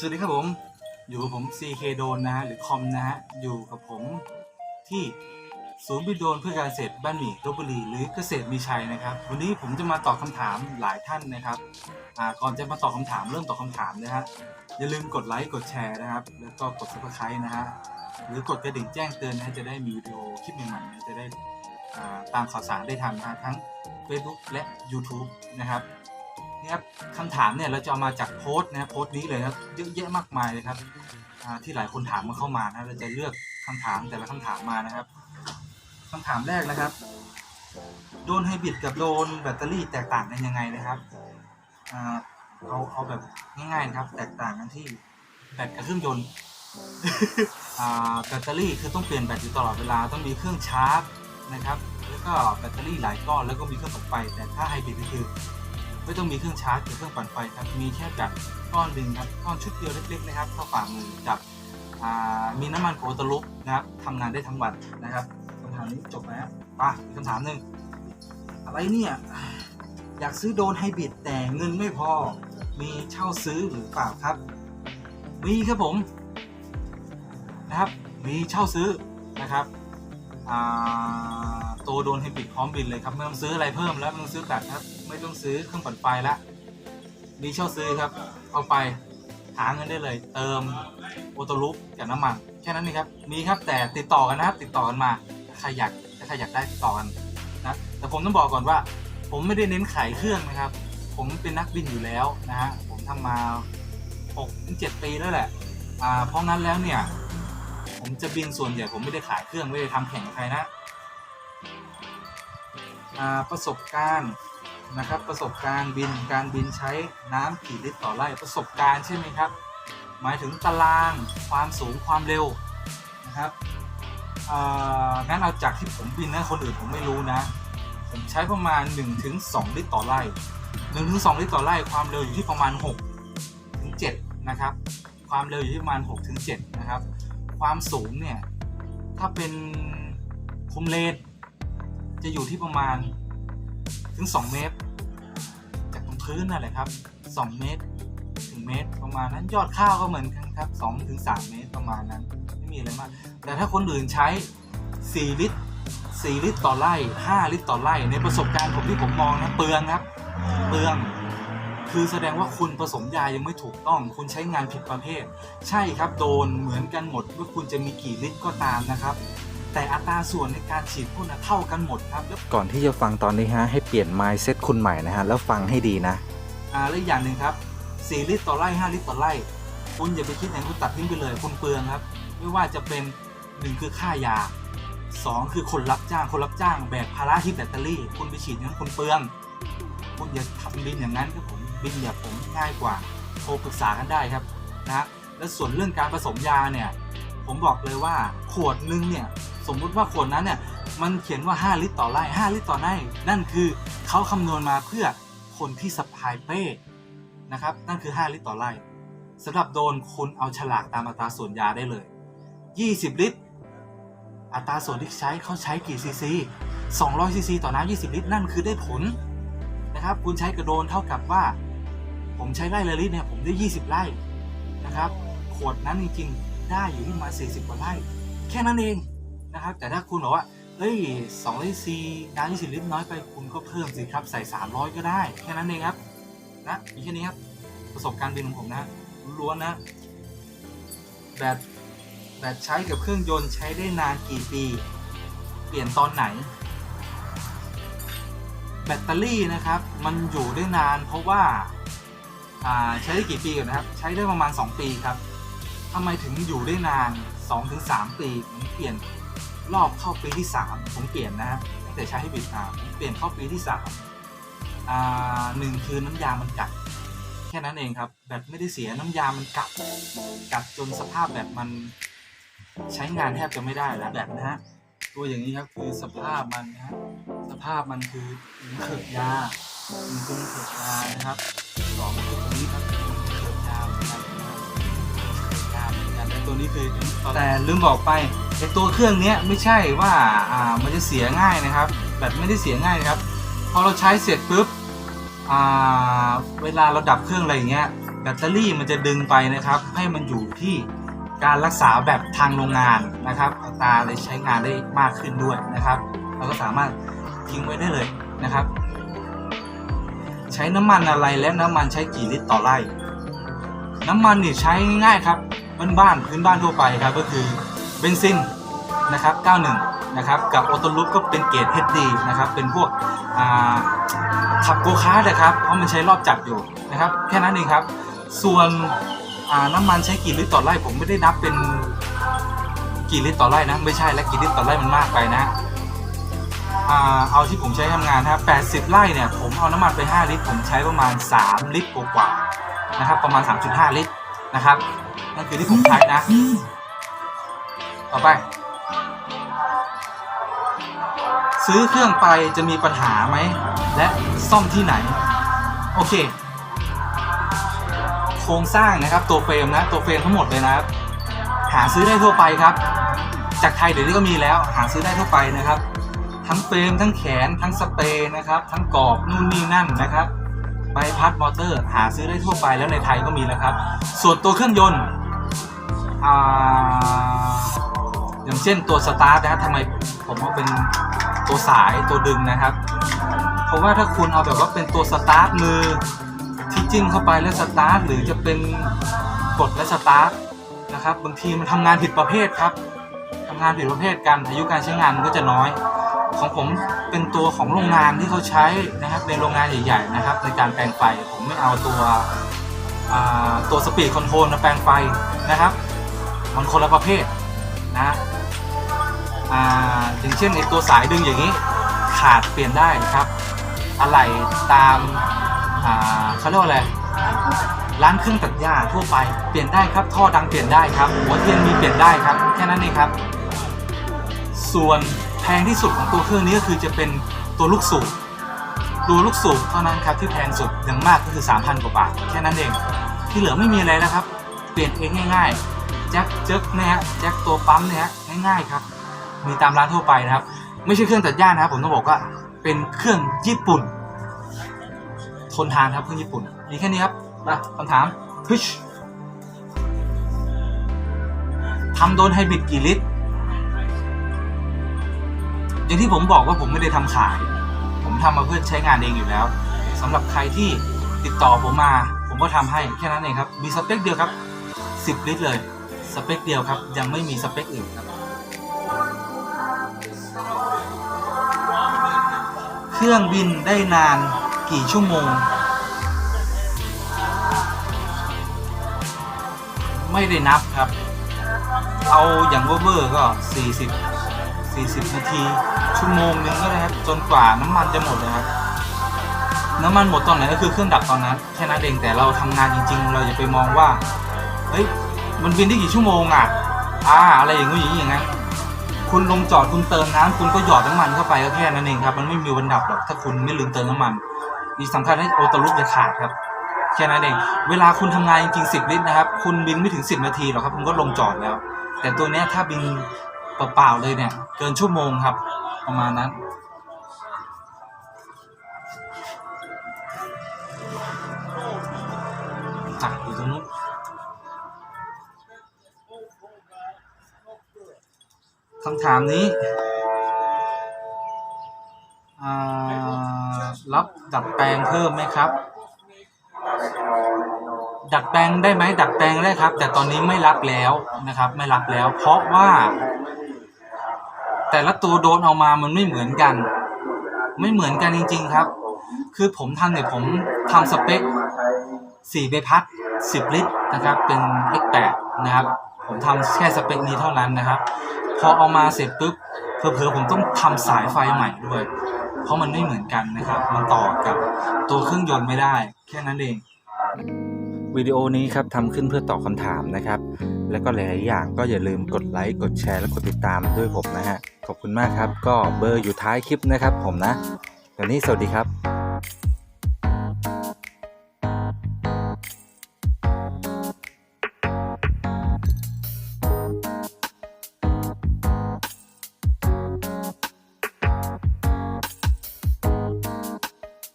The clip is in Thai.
สวัสดีครับผม อยู่กับผม CK โดนนะฮะหรือคอมนะฮะ อยู่กับผมที่ศูนย์วิโดนเพื่อการเกษตรบ้านหมี่ลบบุรีหรือเกษตรมีชัยนะครับ วันนี้ผมจะมาตอบคำถามหลายท่านนะครับอ่าก่อนจะมาตอบคำถามเริ่มตอบคำถามนะฮะอย่าลืมกดไลค์กดแชร์นะครับ แล้วก็กด subscribe นะฮะหรือกดกระดิ่งแจ้งเตือนนะจะได้มีวิดีโอคลิปใหม่ๆจะได้ตามข่าวสารได้ทันนะทั้ง Facebook และ YouTube นะครับ นี่ครับคำถามเนี่ยเราจะเอามาจากโพสต์นะโพสต์นี้เลยครับเยอะแยะมากมายเลยครับที่หลายคนถามมาเข้ามานะเราจะเลือกคำถามแต่ละคำถามมานะครับคำถามแรกนะครับ โดนไฮบริดกับโดนแบตเตอรี่แตกต่างกันยังไงนะครับเอาเอาแบบง่ายๆนะครับ แตกต่างกันที่แบตกับเครื่องยนต์อ่าแบตเตอรี่คือต้องเปลี่ยนแบตอยู่ตลอดเวลาต้องมีเครื่องชาร์จนะครับ แล้วก็แบตเตอรี่หลายก้อนแล้วก็มีเครื่องปั่นไฟแต่ถ้าไฮบริดก็คือ ไม่ต้องมีเครื่องชาร์จหรือเครื่องปั่นไฟครับมีแค่แบบก้อนหนึ่งครับก้อนชุดเดียวเล็กๆนะครับเท่าฝ่ามือกับมีน้ำมันโกตลุกนะครับทำงานได้ทั้งวันนะครับคำถามนี้จบแล้วไปอีกคำถามหนึ่งอะไรเนี่ยอยากซื้อโดนไฮบริดแต่เงินไม่พอมีเช่าซื้อหรือเปล่าครับ มีครับผมนะครับมีเช่าซื้อนะครับตัวโดนไฮบริดพร้อมบินเลยครับไม่ต้องซื้ออะไรเพิ่มแล้วไม่ต้องซื้อแบตครับ ไม่ต้องซื้อเครื่องปั่นไฟแล้วมีเช่าซื้อครับ เอาไปหาเงินได้เลย เติมโอโตลุกกับน้ำมันแค่นั้นเองครับมีครับแต่ติดต่อกันนะครับติดต่อกันมาใครอยากถ้าใครอยากได้ติดต่อกันนะแต่ผมต้องบอกก่อนว่า ผมไม่ได้เน้นขายเครื่องนะครับ ผมเป็นนักบินอยู่แล้วนะฮะผมทำมา6-7ปีแล้วแหละอ่าเพราะงั้นแล้วเนี่ยผมจะบินส่วนใหญ่ผมไม่ได้ขายเครื่องไม่ได้ทำแข่งกับใครนะ ประสบการณ์นะครับประสบการณ์บินการบินใช้น้ำกี่ลิตรต่อไร่ประสบการณ์ใช่ไหมครับ หมายถึงตารางความสูงความเร็วนะครับงั้นเอาจากที่ผมบินนะคนอื่นผมไม่รู้นะ ผมใช้ประมาณ 1-2 ลิตรต่อไร่1-2 ลิตรต่อไร่ความเร็วอยู่ที่ประมาณ6ถึง7นะครับความเร็วอยู่ที่ประมาณ6ถึง7นะครับ ความสูงเนี่ย ถ้าเป็นคุมเลน จะอยู่ที่ประมาณถึง 2 เมตร จากตรงพื้นนั่นแหละครับ 2 เมตรถึงเมตรประมาณนั้นยอดข้าวก็เหมือนกันครับ2ถึง3เมตรประมาณนั้น ไม่มีอะไรมาก แต่ถ้าคนอื่นใช้ 4 ลิตร 4 ลิตรต่อไร่ 5 ลิตรต่อไร่ ในประสบการณ์ผมที่ผมมองนะเปลืองครับ เปลืองคือแสดงว่าคุณผสมยายังไม่ถูกต้อง คุณใช้งานผิดประเภท ใช่ครับโดนเหมือนกันหมดว่าคุณจะมีกี่ลิตรก็ตามนะครับ แต่อัตราส่วนในการฉีดพ่นนะเท่ากันหมดครับแล้วก่อนที่จะฟังตอนนี้ฮะให้เปลี่ยน mindset คุณใหม่นะฮะแล้วฟังให้ดีนะอ่าแล้วอีกอย่างหนึ่งครับ 4 ลิตรต่อไร่ 5 ลิตรต่อไร่ คุณอย่าไปคิดอย่างคุณตัดทิ้งไปเลยคุณเปลืองครับ ไม่ว่าจะเป็น 1 คือค่ายา 2 คือคนรับจ้างคนรับจ้างแบกภาระที่แบตเตอรี่ คุณไปฉีดอย่างนั้นคุณเปลืองคุณอย่าทำบินอย่างนั้นครับผมบินแบบผมง่ายกว่าโทรปรึกษากันได้ครับนะและส่วนเรื่องการผสมยาเนี่ยผมบอกเลยว่าขวดนึงเนี่ย สมมุติว่าขวดนั้นเนี่ยมันเขียนว่า 5 ลิตรต่อไร่5ลิตรต่อไร่นั่นคือเขาคำนวณมาเพื่อคนที่สะพายเป้นะครับนั่นคือ 5 ลิตรต่อไร่สำหรับโดนคุณเอาฉลากตามอัตราส่วนยาได้เลย 20 ลิตร อัตราส่วนที่ใช้เขาใช้กี่ซีซี200ซีซีต่อน้ำ20 ลิตร นั่นคือได้ผลนะครับ คุณใช้กระโดนเท่ากับว่า ผมใช้ไร่ละลิตรเนี่ยผมได้ 20 ไร่นะครับ ขวดนั้นจริงๆได้อยู่ที่มา 40 กว่าไร่ แค่นั้นเอง นะครับ แต่ถ้าคุณบอกว่าเฮ้ย2ลิตรซีน้ำ20ลิตรน้อยไปคุณก็เพิ่มสิครับ ใส่300ก็ได้ แค่นั้นเองครับ นะมีแค่นี้ครับ ประสบการณ์บินของผมนะล้วนนะ แบตแบตใช้กับเครื่องยนต์ใช้ได้นานกี่ปี เปลี่ยนตอนไหน แบตเตอรี่นะครับ มันอยู่ได้นานเพราะว่าอ่าใช้ได้กี่ปีก่อนนะครับ ใช้ได้ประมาณ 2 ปีครับทำไมถึงอยู่ได้นาน 2-3 ปีผมเปลี่ยน รอบเข้าปีที่ 3 ผมเปลี่ยนนะฮะตั้งแต่ใช้ให้บิดมาผมเปลี่ยนเข้าปีที่3อ่าหนึ่งคือน้ำยามันกัด แค่นั้นเองครับ แบตไม่ได้เสียน้ำยามันกัด กัดจนสภาพแบตมันใช้งานแทบจะไม่ได้แล้วแบตนะฮะตัวอย่างนี้ครับคือสภาพมันนะฮะสภาพมันคือเขือกยาหนึ่งคือเขือกยานะครับสองคือตรงนี้ครับ ตัวนี้คือแต่ลืมบอกไปไอตัวเครื่องเนี้ยไม่ใช่ว่าอ่ามันจะเสียง่ายนะครับ แบตไม่ได้เสียง่ายนะครับพอเราใช้เสร็จปุ๊บอ่าเวลาเราดับเครื่องอะไรอย่างเงี้ยแบตเตอรี่มันจะดึงไปนะครับ ให้มันอยู่ที่การรักษาแบบทางโรงงานนะครับอัตราเลยใช้งานได้มากขึ้นด้วยนะครับ เราก็สามารถทิ้งไว้ได้เลยนะครับ ใช้น้ำมันอะไรและน้ำมันใช้กี่ลิตรต่อไร่ น้ำมันเนี่ยใช้ง่ายครับ บ้านๆพื้นบ้านทั่วไปครับก็คือเบนซินนะครับ 91 นะครับกับออโตลุปก็เป็นเกรด HD นะครับเป็นพวกขับโกคาร์ทนะครับเพราะมันใช้รอบจัดอยู่นะครับแค่นั้นเองครับ ส่วนน้ำมันใช้กี่ลิตรต่อไร่ผมไม่ได้นับเป็นกี่ลิตรต่อไร่นะไม่ใช่และกี่ลิตรต่อไร่มันมากไปนะเอาที่ผมใช้ทำงานนะครับ80 ไร่เนี่ยผมเอาน้ำมันไป 5 ลิตร ผมใช้ประมาณ 3 ลิตรกว่าๆนะครับประมาณ 3.5 ลิตร นะครับนั่นคือที่ผมใช้นะ ต่อไป ซื้อเครื่องไปจะมีปัญหาไหม และซ่อมที่ไหน โอเค โครงสร้างนะครับ ตัวเฟรมนะ ตัวเฟรมทั้งหมดเลยนะครับ หาซื้อได้ทั่วไปครับ จากไทยเดี๋ยวนี้ก็มีแล้ว หาซื้อได้ทั่วไปนะครับ ทั้งเฟรมทั้งแขนทั้งสเปรย์นะครับ ทั้งกรอบนู่นนี่นั่นนะครับ บพัดมอเตอร์หาซื้อได้ทั่วไปแล้วในไทยก็มีแล้วครับ ส่วนตัวเครื่องยนต์อาอย่างเช่นตัวสตาร์ทนะทำไมผมเอาเป็นตัวสายตัวดึงนะครับ เพราะว่าถ้าคุณเอาแบบว่าเป็นตัวสตาร์ทมือที่จิ้มเข้าไปแล้วสตาร์ทหรือจะเป็นกดและสตาร์ทนะครับบางทีมันทำงานผิดประเภทครับทำงานผิดประเภทกันอายุการใช้งานมันก็จะน้อย ของผมเป็นตัวของโรงงานที่เขาใช้นะครับในโรงงานใหญ่ๆนะครับ ในการแปลงไฟผมไม่เอาตัวตัวสปีดคอนโทรลมาแปลงไฟนะครับ มันคนละประเภทนะอ่าอย่างเช่นไอตัวสายดึงอย่างนี้ขาดเปลี่ยนได้ครับ อะไรตามเขาเรียกว่าอะไรร้านเครื่องตัดหญ้าทั่วไปเปลี่ยนได้ครับท่อดังเปลี่ยนได้ครับ หัวเทียนมีเปลี่ยนได้ครับ แค่นั้นเองครับ ส่วน งที่สุดของตัวเครื่องนี้ก็คือจะเป็นตัวลูกสูบตัวลูกสูบเท่านั้นครับที่แพงสุดอย่างมากก็คือ 3,000 กว่าบาทแค่นั้นเอง ที่เหลือไม่มีอะไรแล้วครับ เปลี่ยนเองง่ายๆแจ็คเจ็กนะฮะแจ็คตัวปั๊มนี่ยฮะง่ายๆครับ มีตามร้านทั่วไปนะครับ ไม่ใช่เครื่องตัดหญ้านะครับ ผมต้องบอกว่าเป็นเครื่องญี่ปุ่น ทนทานครับเครื่องญี่ปุ่นมีแค่นี้ครับมาคำถามพิชทำโดนไฮบริดกี่ลิตร อย่างที่ผมบอกว่าผมไม่ได้ทำขาย ผมทำมาเพื่อใช้งานเองอยู่แล้วสำหรับใครที่ติดต่อผมมา ผมก็ทำให้แค่นั้นเองครับ มีสเปคเดียวครับ 10 ลิตรเลย สเปคเดียวครับ ยังไม่มีสเปคอื่นครับ เครื่องบินได้นานกี่ชั่วโมง ไม่ได้นับครับ เอาอย่างเวอร์ก็ 40 40 นาที ชั่วโมงหนึงก็ได้ครับ จนกว่าน้ำมันจะหมดเลยครับ น้ำมันหมดตอนไหนก็คือเครื่องดับตอนนั้น แค่นั้นเอง แต่เราทำงานจริง ๆ เราอย่าไปมองว่า เฮ้ย มันบินได้กี่ชั่วโมงอะ อ่า อะไรอย่างงี้อย่างงี้อย่างนั้นคุณลงจอดคุณเติมน้ำคุณก็หยอดน้ำมันเข้าไปก็แค่นั้นเองครับ มันไม่มีวันดับหรอกถ้าคุณไม่ลืมเติมน้ำมันอีกสำคัญให้โอตลุกอย่าขาดครับแค่นั้นเอง เวลาคุณทำงานจริงๆ10 ลิตรนะครับ คุณบินไม่ถึง 10 นาทีหรอกครับ คุณก็ลงจอดแล้ว แต่ตัวเนี้ยถ้าบิน เปล่าๆเลยเนี่ย เกินชั่วโมงครับ ประมาณนั้นอะอยู่ตรงนู้นคำถามนี้รับดัดแปลงเพิ่มไหมครับ ดัดแปลงได้ไหมดัดแปลงได้ครับ แต่ตอนนี้ไม่รับแล้วนะครับ ไม่รับแล้ว เพราะว่า แต่ละตัวโดนเอามามันไม่เหมือนกัน ไม่เหมือนกันจริง ๆครับ คือผมทำเนี่ยผมทำสเปคสี่ใบพัด10ลิตรนะครับ เป็น X8 นะครับ ผมทำแค่สเปคนี้เท่านั้นนะครับ พอเอามาเสร็จปุ๊บเผลอๆผมต้องทำสายไฟใหม่ด้วย เพราะมันไม่เหมือนกันนะครับ มันต่อกับตัวเครื่องยนต์ไม่ได้ แค่นั้นเอง วิดีโอนี้ครับทำขึ้นเพื่อตอบคำถามนะครับ และก็หลาย ๆ อย่างก็อย่าลืมกดไลค์ กดแชร์ และกดติดตามด้วยผมนะฮะ ขอบคุณมากครับ ก็เบอร์อยู่ท้ายคลิปนะครับผมนะวันนี้สวัสดีครับ